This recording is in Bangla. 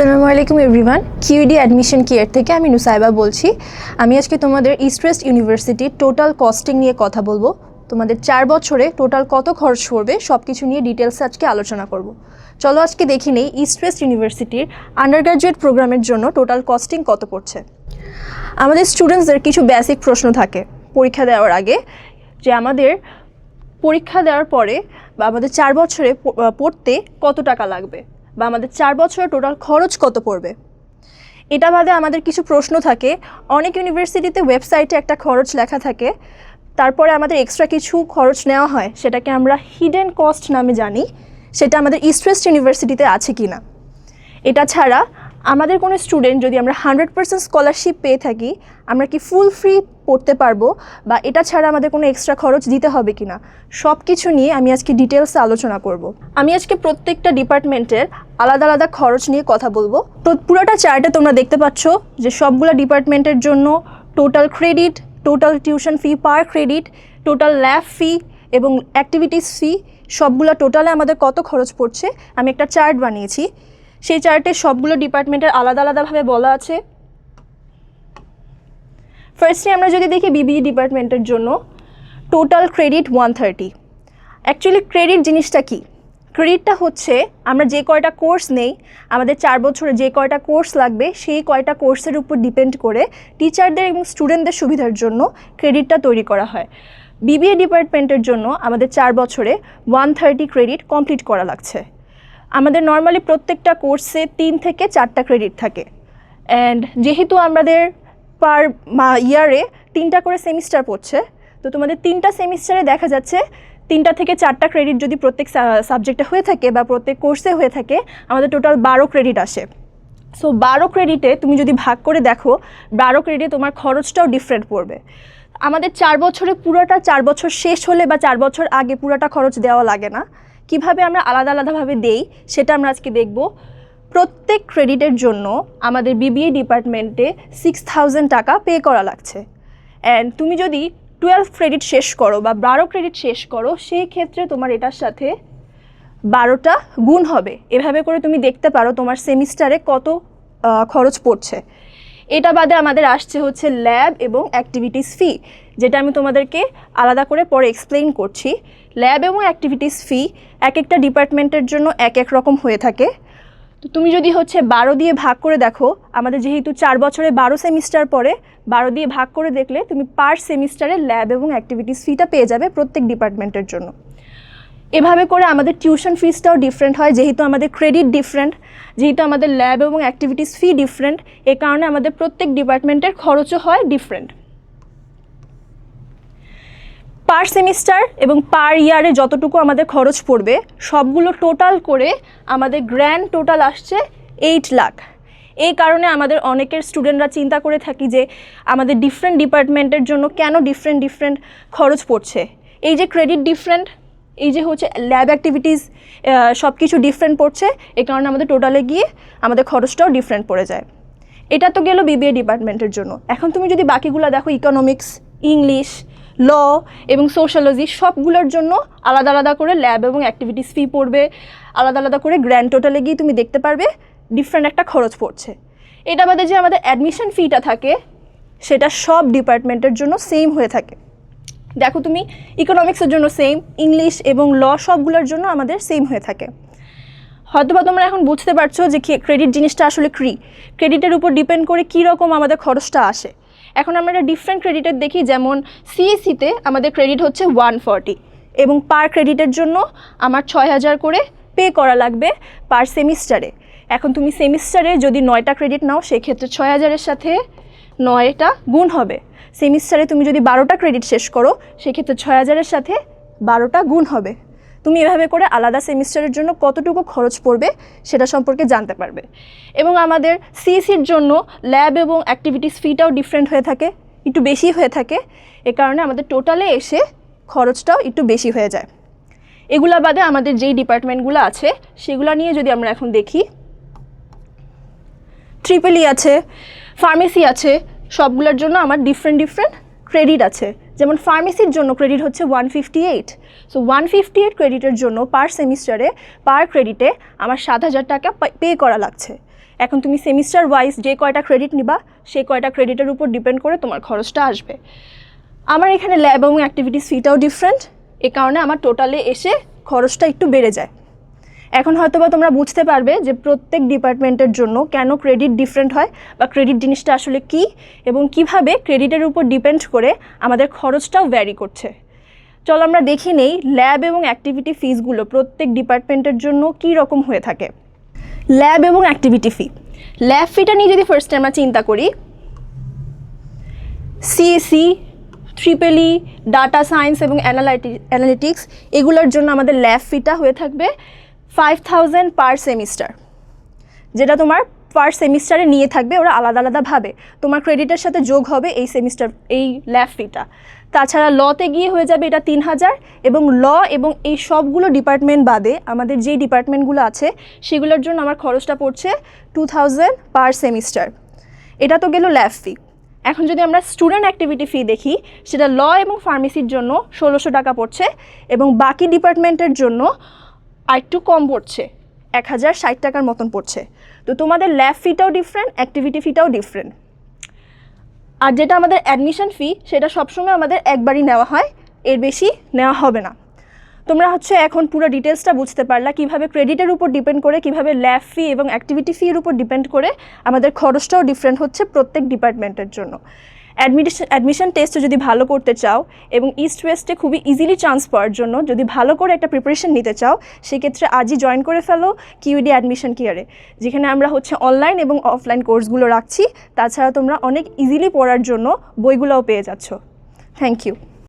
আসসালামু আলাইকুম এভরিওয়ান কিউডি অ্যাডমিশন কেয়ার থেকে আমি নুসাইবা বলছি। আমি আজকে তোমাদের ইস্ট ওয়েস্ট ইউনিভার্সিটির টোটাল কস্টিং নিয়ে কথা বলব। তোমাদের চার বছরে টোটাল কত খরচ পড়বে সব কিছু নিয়ে ডিটেলস আজকে আলোচনা করব। চলো আজকে দেখি নেই ইস্ট ওয়েস্ট ইউনিভার্সিটির আন্ডার গ্র্যাজুয়েট প্রোগ্রামের জন্য টোটাল কস্টিং কত পড়ছে। আমাদের স্টুডেন্টসদের কিছু বেসিক প্রশ্ন থাকে পরীক্ষা দেওয়ার আগে, যে আমাদের পরীক্ষা দেওয়ার পরে বা আমাদের চার বছরে পড়তে কত টাকা লাগবে। বা আমাদের চার বছরের টোটাল খরচ কত পড়বে? এটা বাদে আমাদের কিছু প্রশ্ন থাকে। অনেক ইউনিভার্সিটিতে ওয়েবসাইটে একটা খরচ লেখা থাকে। তারপরে আমাদের এক্সট্রা কিছু খরচ নেওয়া হয়। সেটাকে আমরা হিডেন কস্ট নামে জানি। সেটা আমাদের ইস্ট ওয়েস্ট ইউনিভার্সিটিতে আছে কি না এটা ছাড়া আমাদের কোনো স্টুডেন্ট যদি আমরা হান্ড্রেড পার্সেন্ট স্কলারশিপ পেয়ে থাকি, আমরা কি ফুল ফ্রি পড়তে পারব? বা এটা ছাড়া আমাদের কোনো এক্সট্রা খরচ দিতে হবে কি না সব কিছু নিয়ে আমি আজকে ডিটেলসে আলোচনা করব। আমি আজকে প্রত্যেকটা ডিপার্টমেন্টের আলাদা আলাদা খরচ নিয়ে কথা বলব। তো পুরোটা চার্টে তোমরা দেখতে পাচ্ছ যে সবগুলো ডিপার্টমেন্টের জন্য total credit total tuition fee per credit total lab fee এবং অ্যাক্টিভিটিস ফি সবগুলো টোটালে আমাদের কত খরচ পড়ছে? আমি একটা চার্ট বানিয়েছি। সেই চার্টে সবগুলো ডিপার্টমেন্টের আলাদা আলাদাভাবে বলা আছে। ফার্স্টে আমরা যদি দেখি বিবিই ডিপার্টমেন্টের জন্য total credit one thirty actually credit জিনিসটা কি? ক্রেডিটটা হচ্ছে, আমরা যে কয়টা কোর্স নেই, আমাদের চার বছরে যে কয়টা কোর্স লাগবে, সেই কয়টা কোর্সের উপর ডিপেন্ড করে টিচারদের এবং স্টুডেন্টদের সুবিধার জন্য ক্রেডিটটা তৈরি করা হয়। বিবিএ ডিপার্টমেন্টের জন্য আমাদের চার বছরে ওয়ান থার্টি ক্রেডিট কমপ্লিট করা লাগছে। আমাদের নর্মালি প্রত্যেকটা কোর্সে তিন থেকে চারটা ক্রেডিট থাকে। অ্যান্ড যেহেতু আমাদের পার ইয়ারে তিনটা করে সেমিস্টার পড়ছে, তো তোমাদের তিনটা সেমিস্টারে দেখা যাচ্ছে তিনটা থেকে চারটা ক্রেডিট যদি প্রত্যেক সাবজেক্টে হয়ে থাকে বা প্রত্যেক কোর্সে হয়ে থাকে, আমাদের টোটাল বারো ক্রেডিট আসে। সো বারো ক্রেডিটে তুমি যদি ভাগ করে দেখো, বারো ক্রেডিটে তোমার খরচটাও ডিফারেন্ট পড়বে। আমাদের চার বছরে পুরোটা চার বছর শেষ হলে বা চার বছর আগে পুরোটা খরচ দেওয়া লাগে না। কীভাবে আমরা আলাদা আলাদাভাবে দেই, সেটা আমরা আজকে দেখব। প্রত্যেক ক্রেডিটের জন্য আমাদের বিবিএ ডিপার্টমেন্টে সিক্স থাউজেন্ড টাকা পে করা লাগছে। অ্যান্ড তুমি যদি টুয়েলভ ক্রেডিট শেষ করো বা বারো ক্রেডিট শেষ করো, সেই ক্ষেত্রে তোমার এটার সাথে বারোটা গুণ হবে। এভাবে করে তুমি দেখতে পারো তোমার সেমিস্টারে কত খরচ পড়ছে। এটা বাদে আমাদের আসছে হচ্ছে ল্যাব এবং অ্যাক্টিভিটিস ফি যেটা আমি তোমাদেরকে আলাদা করে পরে এক্সপ্লেইন করছি। ল্যাব এবং অ্যাক্টিভিটিস ফি এক একটা ডিপার্টমেন্টের জন্য এক এক রকম হয়ে থাকে। তো তুমি যদি হচ্ছে বারো দিয়ে ভাগ করে দেখো, আমাদের যেহেতু চার বছরে বারো সেমিস্টার পরে বারো দিয়ে ভাগ করে দেখলে তুমি পার সেমিস্টারে ল্যাব এবং অ্যাক্টিভিটিস ফিটা পেয়ে যাবে প্রত্যেক ডিপার্টমেন্টের জন্য। এভাবে করে আমাদের টিউশন ফিসটাও ডিফারেন্ট হয়, যেহেতু আমাদের ক্রেডিট ডিফারেন্ট যেহেতু আমাদের ল্যাব এবং অ্যাক্টিভিটিস ফি ডিফারেন্ট এ কারণে আমাদের প্রত্যেক ডিপার্টমেন্টের খরচও হয় ডিফারেন্ট পার সেমিস্টার এবং পার ইয়ারে যতটুকু আমাদের খরচ পড়বে, সবগুলো টোটাল করে আমাদের গ্র্যান্ড টোটাল আসছে এইট লাখ এই কারণে আমাদের অনেকের স্টুডেন্টরা চিন্তা করে থাকি যে, আমাদের ডিফারেন্ট ডিপার্টমেন্টের জন্য কেন ডিফারেন্ট ডিফারেন্ট খরচ পড়ছে? এই যে ক্রেডিট ডিফারেন্ট এই যে হচ্ছে ল্যাব অ্যাক্টিভিটিস সব কিছু ডিফারেন্ট পড়ছে এই কারণে আমাদের টোটালে গিয়ে আমাদের খরচটাও ডিফারেন্ট পড়ে যায়। এটা তো গেল বিবিএ ডিপার্টমেন্টের জন্য। এখন তুমি যদি বাকিগুলো দেখো ইকোনমিক্স ইংলিশ ল এবং সোশ্যালজি সবগুলোর জন্য আলাদা আলাদা করে ল্যাব এবং অ্যাক্টিভিটিস ফি পড়বে। আলাদা আলাদা করে গ্র্যান্ড টোটালে গিয়ে তুমি দেখতে পারবে ডিফারেন্ট একটা খরচ পড়ছে। এটা বাদে যে আমাদের অ্যাডমিশন ফিটা থাকে, সেটা সব ডিপার্টমেন্টের জন্য সেম হয়ে থাকে। দেখো তুমি ইকোনমিক্সের জন্য সেম ইংলিশ এবং ল সবগুলোর জন্য আমাদের সেম হয়ে থাকে। হয়তোবা তোমরা এখন বুঝতে পারছ যে ক্রেডিট জিনিসটা আসলে ক্রি ক্রেডিটের উপর ডিপেন্ড করে কী রকম আমাদের খরচটা আসে। এখন আমরা একটা ডিফারেন্ট ক্রেডিটের দেখি, যেমন সিএসিতে আমাদের ক্রেডিট হচ্ছে ওয়ান ফর্টি এবং পার ক্রেডিটের জন্য আমার ছয় হাজার করে পে করা লাগবে পার সেমিস্টারে এখন তুমি সেমিস্টারে যদি নয়টা ক্রেডিট নাও, সেক্ষেত্রে ছয় হাজারের সাথে নয়টা গুণ হবে। সেমিস্টারে তুমি যদি বারোটা ক্রেডিট শেষ করো, সেক্ষেত্রে ছয় হাজারের সাথে বারোটা গুণ হবে। তুমি এভাবে করে আলাদা সেমিস্টারের জন্য কতটুকু খরচ পড়বে সেটা সম্পর্কে জানতে পারবে। এবং আমাদের সিএসির জন্য ল্যাব এবং অ্যাক্টিভিটিস ফিটাও ডিফারেন্ট হয়ে থাকে, একটু বেশি হয়ে থাকে। এ কারণে আমাদের টোটালে এসে খরচটাও একটু বেশি হয়ে যায়। এগুলা বাদে আমাদের যেই ডিপার্টমেন্টগুলো আছে, সেগুলো নিয়ে যদি আমরা এখন দেখি ট্রিপলি আছে ফার্মেসি আছে সবগুলোর জন্য আমার ডিফারেন্ট ডিফারেন্ট ক্রেডিট আছে। যেমন ফার্মেসির জন্য ক্রেডিট হচ্ছে one fifty eight so one fifty eight ক্রেডিটের জন্য পার সেমিস্টারে পার ক্রেডিটে আমার সাত হাজার টাকা পে করা লাগছে। এখন তুমি সেমিস্টার ওয়াইজ যে কয়টা ক্রেডিট নিবা সেই কয়টা ক্রেডিটের উপর ডিপেন্ড করে তোমার খরচটা আসবে। আমার এখানে ল্যাব এবং অ্যাক্টিভিটিস ফিটাও ডিফারেন্ট এ কারণে আমার টোটালে এসে খরচটা একটু বেড়ে যায়। এখন হয়তো বা তোমরা বুঝতে পারবে যে প্রত্যেক ডিপার্টমেন্টের জন্য কেন ক্রেডিট ডিফারেন্ট হয় বা ক্রেডিট জিনিসটা আসলে কি এবং কীভাবে ক্রেডিটের উপর ডিপেন্ড করে আমাদের খরচটাও ভ্যারি করছে। চলো আমরা দেখি নেই ল্যাব এবং অ্যাক্টিভিটি ফিসগুলো প্রত্যেক ডিপার্টমেন্টের জন্য কী রকম হয়ে থাকে। ল্যাব এবং অ্যাক্টিভিটি ফি ল্যাব ফিটা নিয়ে যদি ফার্স্টে আমরা চিন্তা করি সিএসি ট্রিপেলি ডাটা সায়েন্স এবং অ্যানালাইটি অ্যানালিটিক্স এগুলোর জন্য আমাদের ল্যাব ফিটা হয়ে থাকবে ফাইভ থাউজেন্ড পার সেমিস্টার যেটা তোমার পার সেমিস্টারে নিয়ে থাকবে, ওরা আলাদা আলাদাভাবে তোমার ক্রেডিটের সাথে যোগ হবে এই সেমিস্টার এই ল্যাব ফিটা তাছাড়া লতে গিয়ে হয়ে যাবে এটা তিন হাজার এবং ল এবং এই সবগুলো ডিপার্টমেন্ট বাদে আমাদের যেই ডিপার্টমেন্টগুলো আছে, সেগুলোর জন্য আমার খরচটা পড়ছে টু থাউজেন্ড পার সেমিস্টার এটা তো গেল ল্যাব ফি এখন যদি আমরা স্টুডেন্ট অ্যাক্টিভিটি ফি দেখি, সেটা ল এবং ফার্মেসির জন্য ষোলোশো টাকা পড়ছে এবং বাকি ডিপার্টমেন্টের জন্য আরেকটু কম পড়ছে। এক হাজার ষাট টাকার মতন পড়ছে। তো তোমাদের ল্যাব ফিটাও ডিফারেন্ট অ্যাক্টিভিটি ফিটাও ডিফারেন্ট আর যেটা আমাদের অ্যাডমিশন ফি সেটা সবসময় আমাদের একবারই নেওয়া হয়। এর বেশি নেওয়া হবে না। তোমরা হচ্ছে এখন পুরো ডিটেলসটা বুঝতে পারলা কীভাবে ক্রেডিটের উপর ডিপেন্ড করে, কীভাবে ল্যাব ফি এবং অ্যাক্টিভিটি ফির উপর ডিপেন্ড করে আমাদের খরচটাও ডিফারেন্ট হচ্ছে প্রত্যেক ডিপার্টমেন্টের জন্য। অ্যাডমিশন অ্যাডমিশন টেস্টে যদি ভালো করতে চাও এবং ইস্ট ওয়েস্টে খুবই ইজিলি চান্স পাওয়ার জন্য যদি ভালো করে একটা প্রিপারেশন নিতে চাও, সেক্ষেত্রে আজই জয়েন করে ফেলো কিউডি অ্যাডমিশন কেয়ারে যেখানে আমরা হচ্ছে অনলাইন এবং অফলাইন কোর্সগুলো রাখছি। তাছাড়া তোমরা অনেক ইজিলি পড়ার জন্য বইগুলোও পেয়ে যাচ্ছ। Thank you